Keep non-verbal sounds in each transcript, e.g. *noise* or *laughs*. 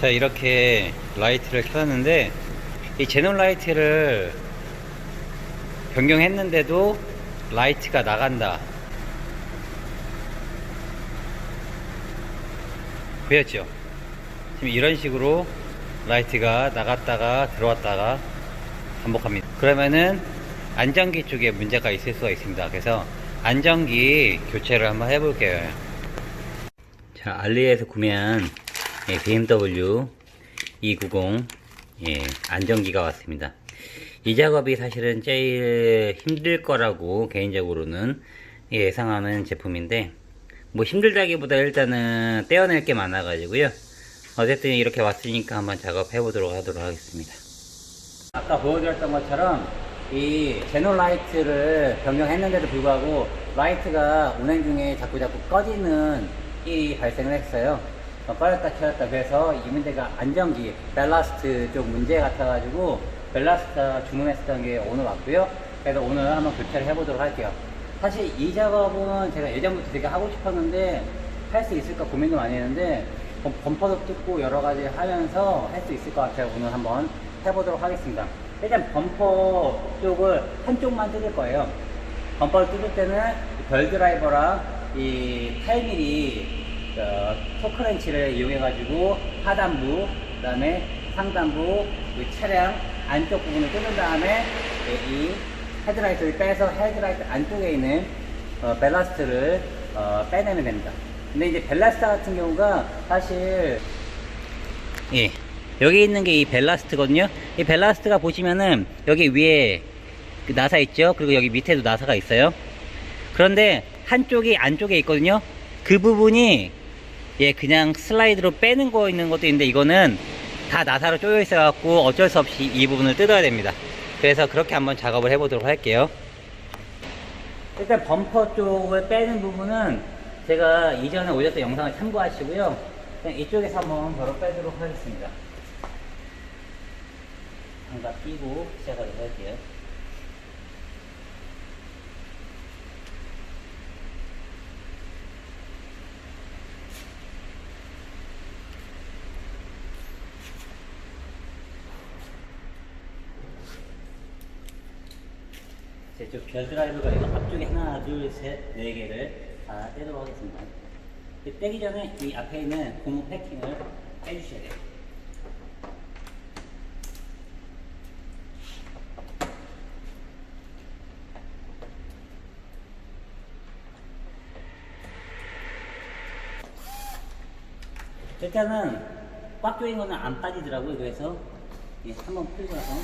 자 이렇게 라이트를 켜놨는데 이 제논 라이트를 변경했는데도 라이트가 나간다. 보였죠? 지금 이런 식으로 라이트가 나갔다가 들어왔다가 반복합니다. 그러면은 안전기 쪽에 문제가 있을 수가 있습니다. 그래서 안전기 교체를 한번 해볼게요. 자 알리에서 구매한 예, BMW 290 예, 안전기가 왔습니다. 이 작업이 사실은 제일 힘들 거라고 개인적으로는 예, 예상하는 제품인데 뭐 힘들다기보다 일단은 떼어낼 게 많아 가지고요. 어쨌든 이렇게 왔으니까 한번 작업해 보도록 하도록 하겠습니다. 아까 보여드렸던 것처럼 이 제논 라이트를 변경했는데도 불구하고 라이트가 운행 중에 자꾸 자꾸 꺼지는 일이 발생을 했어요. 어, 꺼졌다 켜졌다 그래서 이 문제가 안전기 벨라스트 쪽 문제 같아가지고 벨라스트 주문했었던 게 오늘 왔고요. 그래서 오늘 한번 교체를 해보도록 할게요. 사실 이 작업은 제가 예전부터 되게 하고 싶었는데 할 수 있을까 고민도 많이 했는데 범- 범퍼도 뜯고 여러 가지 하면서 할 수 있을 것 같아요. 오늘 한번 해보도록 하겠습니다. 일단 범퍼 쪽을 한쪽만 뜯을 거예요. 범퍼를 뜯을 때는 별 드라이버랑 이 8mm 어, 토크렌치를 이용해가지고 하단부, 그 다음에 상단부, 이 차량 안쪽 부분을 뜯은 다음에 예, 이 헤드라이트를 빼서 헤드라이트 안쪽에 있는 어, 벨라스트를 어, 빼내면 됩니다. 근데 이제 벨라스트 같은 경우가 사실 예. 여기 있는 게 이 벨라스트거든요. 이 벨라스트가 보시면은 여기 위에 그 나사 있죠? 그리고 여기 밑에도 나사가 있어요. 그런데 한쪽이 안쪽에 있거든요. 그 부분이 예, 그냥 슬라이드로 빼는 거 있는 것도 있는데 이거는 다 나사로 쪼여 있어 갖고 어쩔 수 없이 이 부분을 뜯어야 됩니다. 그래서 그렇게 한번 작업을 해 보도록 할게요. 일단 범퍼 쪽을 빼는 부분은 제가 이전에 올렸던 영상을 참고하시고요. 그냥 이쪽에서 한번 바로 빼도록 하겠습니다. 장갑 끼고 시작하도록 할게요. 제쪽 별 드라이브가 있고 앞쪽에 하나, 둘, 셋, 네 개를 다 떼도록 하겠습니다. 이 떼기 전에 이 앞에 있는 고무 패킹을 빼주셔야 돼요. 일단은 꽉 조인 거는 안 빠지더라고요. 그래서 예, 한번 풀고 나서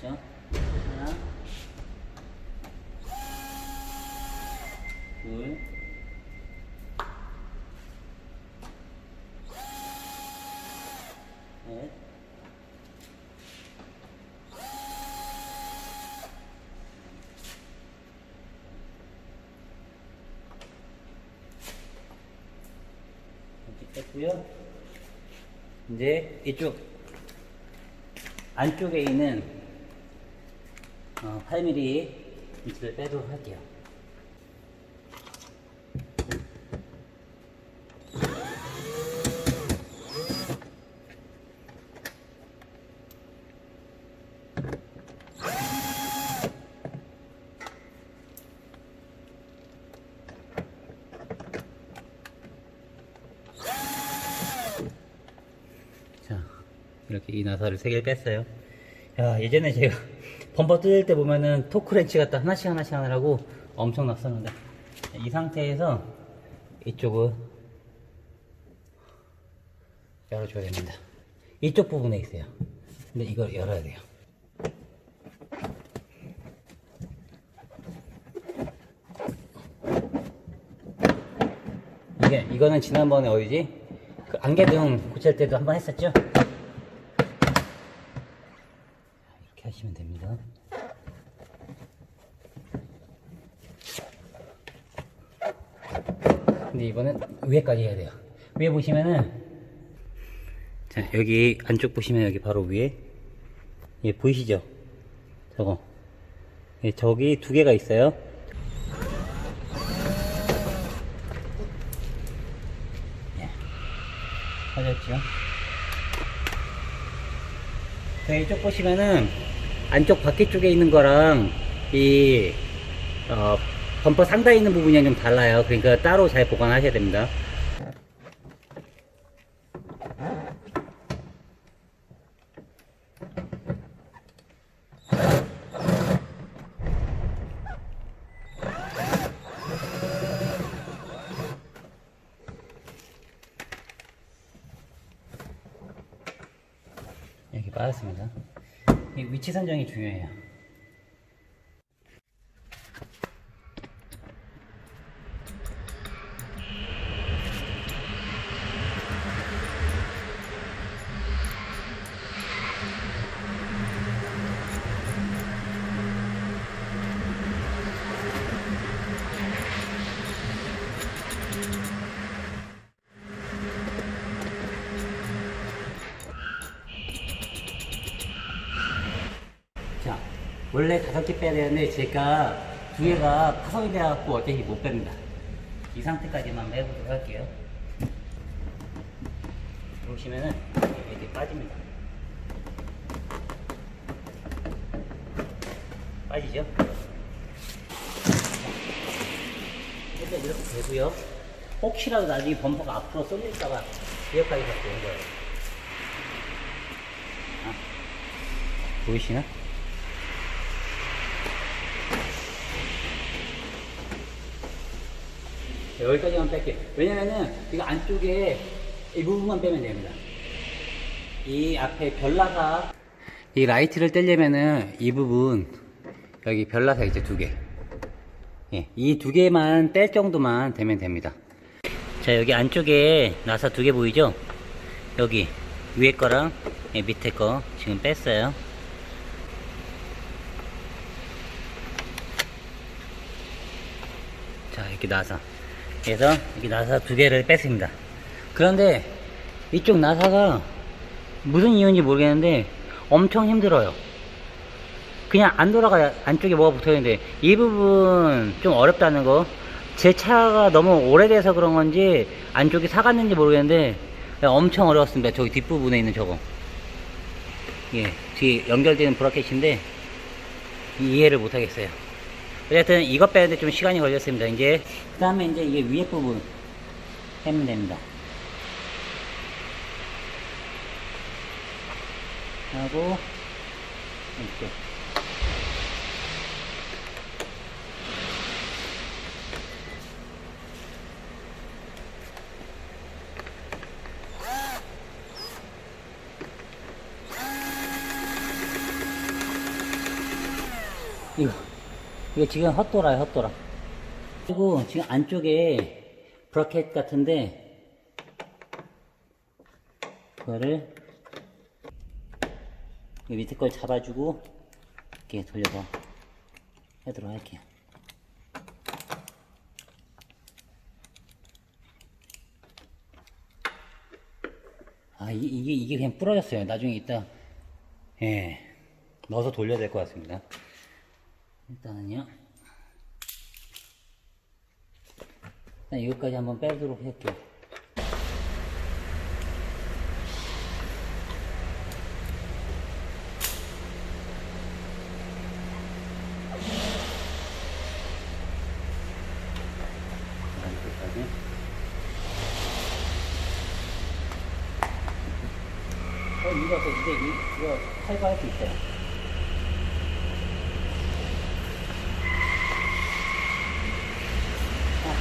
그렇죠? 하나, 둘, 넷, 뺐고요. 이제 이쪽 안쪽에 있는 어, 8mm 인치를 빼도록 할게요. 자, 이렇게 이 나사를 세 개를 뺐어요. 야, 예전에 제가 *laughs* 범퍼 뜯을 때 보면은 토크렌치 갖다 하나씩 하나씩 하느라고 엄청 났었는데 이 상태에서 이쪽을 열어줘야 됩니다. 이쪽 부분에 있어요. 근데 이걸 열어야 돼요. 이게 이거는 지난번에 어디지? 그 안개등 고칠 때도 한번 했었죠? 이렇게 하시면 됩니다. 근데 이번엔 위에까지 해야 돼요. 위에 보시면은 자 여기 안쪽 보시면 여기 바로 위에 예 보이시죠? 저거 예, 저기 두 개가 있어요. 예. 터졌죠? 자, 이쪽 보시면은 안쪽 바퀴 쪽에 있는 거랑 이 어, 범퍼 상단에 있는 부분이 좀 달라요. 그러니까 따로 잘 보관하셔야 됩니다. 이렇게 빠졌습니다. 이 위치 선정이 중요해요. 자, 원래 다섯 개 빼야 되는데 제가 두 개가 파손이 돼갖고 어차피 못 뺍니다. 이 상태까지만 빼보도록 할게요. 보시면은 이렇게 빠집니다. 빠지죠? 일단 이렇게 되고요. 혹시라도 나중에 범퍼가 앞으로 쏠릴까봐 기억하기 더 좋은 거예요. 아, 보이시나? 여기까지만 뺄게요. 왜냐면은 이거 안쪽에 이 부분만 빼면 됩니다. 이 앞에 별나사 이 라이트를 떼려면은 이 부분 여기 별나사 이제 두 개. 예, 이 두 개만 뺄 정도만 되면 됩니다. 자, 여기 안쪽에 나사 두 개 보이죠? 여기 위에 거랑 예, 밑에 거 지금 뺐어요. 자, 이렇게 나사. 그래서 이렇게 나사 두 개를 뺐습니다. 그런데 이쪽 나사가 무슨 이유인지 모르겠는데 엄청 힘들어요. 그냥 안 돌아가요. 안쪽에 뭐가 붙어 있는데 이 부분 좀 어렵다는 거. 제 차가 너무 오래돼서 그런 건지 안쪽이 사갔는지 모르겠는데 엄청 어려웠습니다. 저기 뒷부분에 있는 저거. 예, 뒤에 연결되는 브라켓인데 이해를 못 하겠어요. 어쨌든 이것 빼는데 좀 시간이 걸렸습니다. 이제 그 다음에 이제 이게 위에 부분 빼면 됩니다. 하고 이렇게 이거 이거 지금 헛돌아요 헛돌아. 그리고 지금 안쪽에 브라켓 같은데 그거를 이 밑에 걸 잡아주고 이렇게 돌려서 하도록 할게요. 아 이, 이게 이게 그냥 부러졌어요. 나중에 이따 예 넣어서 돌려야 될 것 같습니다 일단은요. 일단 이것까지 한번 빼도록 할게요. 어, 이거, 이제, 이- 이거 탈거할 수 있어요.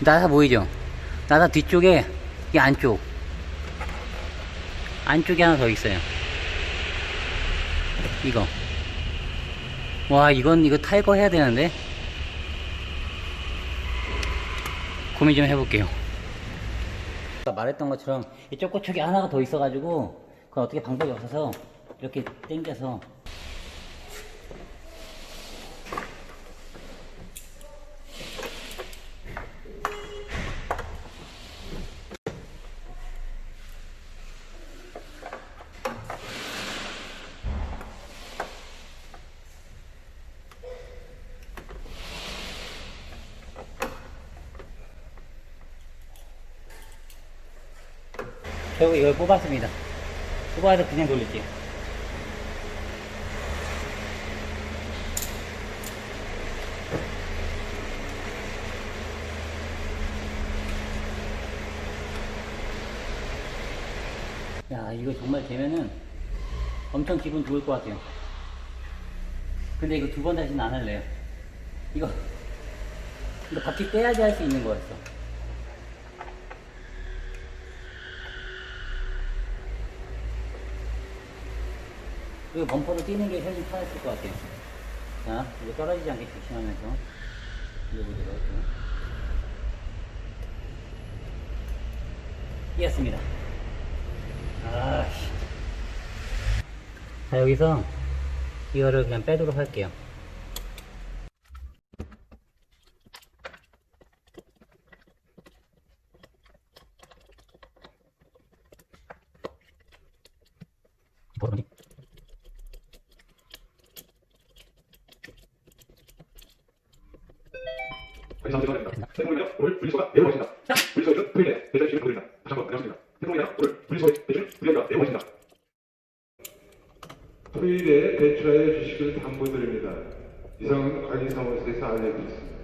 나사 보이죠? 나사 뒤쪽에 이 안쪽. 안쪽에 하나 더 있어요. 이거. 와 이건 이거 탈거 해야 되는데? 고민 좀 해볼게요. 말했던 것처럼 이쪽 고척이 하나가 더 있어가지고 그건 어떻게 방법이 없어서 이렇게 당겨서 결국 이걸 뽑았습니다. 뽑아서 그냥 돌릴게요. 야, 이거 정말 되면은 엄청 기분 좋을 것 같아요. 근데 이거 두 번 다시는 안 할래요. 이거, 이거 바퀴 떼야지 할 수 있는 거였어. 그리고 범퍼로 뛰는 게 훨씬 편했을 것 같아요. 자, 이거 떨어지지 않게 조심하면서 이어보도록 할게요. 뛰었습니다. 아, 씨. 자, 여기서 이거를 그냥 빼도록 할게요. 뭐니? 오늘 분리수거가 매우 많습니다. 분리수거는 토요일에 대전 시를 보내드립니다. 다시 한번 안녕하십니까. 태풍입니다. 오늘 분리수거 대전 분리합니다. 매우 많습니다. 토요일에 배출하여 주식을 당부드립니다. 이상은 관리사무소에서 알려드렸습니다.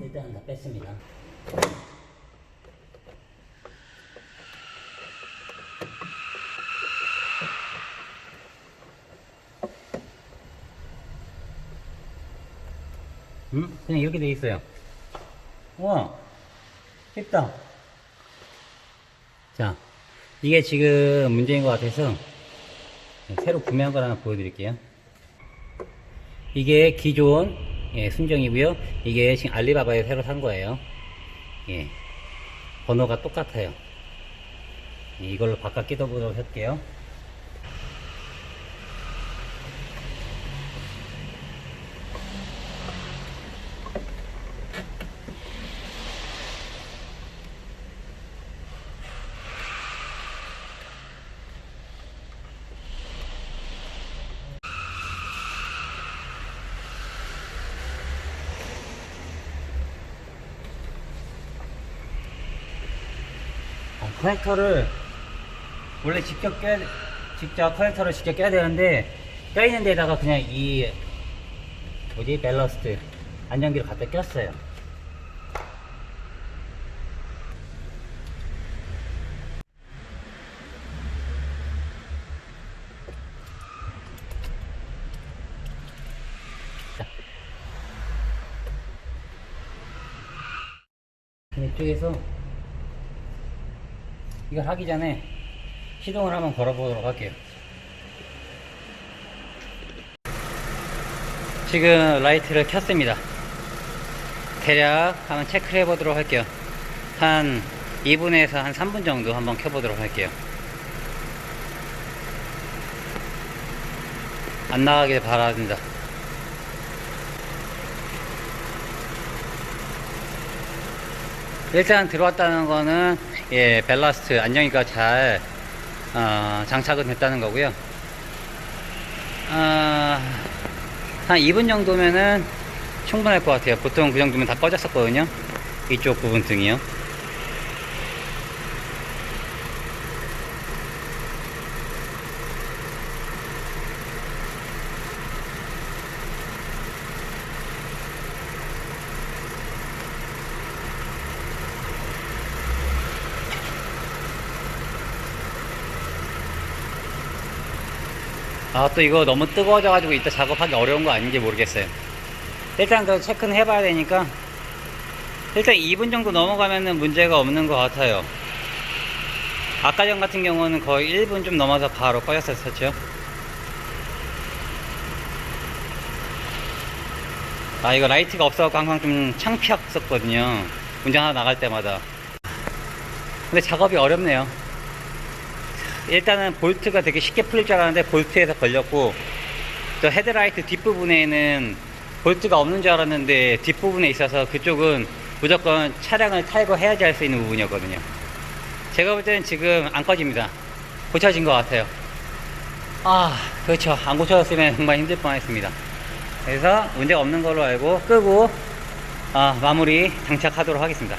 일단 다 뺐습니다. 음? 그냥 이렇게 돼 있어요. 우와, 쉽다. 자, 이게 지금 문제인 것 같아서 새로 구매한 걸 하나 보여드릴게요. 이게 기존 예, 순정이고요. 이게 지금 알리바바에 새로 산 거예요. 예, 번호가 똑같아요. 예, 이걸로 바꿔 끼워보도록 할게요. 커넥터를 원래 직접 껴 직접 커넥터를 직접 껴야 되는데 껴 있는 데다가 그냥 이 뭐지? 밸러스트 안전기를 갖다 꼈어요. 이쪽에서 이걸 하기 전에 시동을 한번 걸어보도록 할게요. 지금 라이트를 켰습니다. 대략 한번 체크를 해보도록 할게요. 한 2분에서 한 3분 정도 한번 켜보도록 할게요. 안 나가길 바랍니다. 일단 들어왔다는 거는 예 밸러스트 안정이가 잘 어, 장착은 됐다는 거고요. 어, 한 2분 정도면은 충분할 것 같아요. 보통 그 정도면 다 꺼졌었거든요. 이쪽 부분 등이요 아 또 이거 너무 뜨거워져 가지고 이따 작업하기 어려운 거 아닌지 모르겠어요. 일단 그 체크는 해봐야 되니까 일단 2분 정도 넘어가면은 문제가 없는 것 같아요. 아까 전 같은 경우는 거의 1분 좀 넘어서 바로 꺼졌었죠. 아 이거 라이트가 없어서 항상 좀 창피했었거든요. 운전하다 나갈 때마다. 근데 작업이 어렵네요 일단은 볼트가 되게 쉽게 풀릴 줄 알았는데 볼트에서 걸렸고 또 헤드라이트 뒷부분에는 볼트가 없는 줄 알았는데 뒷부분에 있어서 그쪽은 무조건 차량을 탈거해야지 할 수 있는 부분이었거든요. 제가 볼 때는 지금 안 꺼집니다. 고쳐진 것 같아요. 아 그렇죠. 안 고쳐졌으면 정말 힘들 뻔했습니다. 그래서 문제가 없는 걸로 알고 끄고 아, 마무리 장착하도록 하겠습니다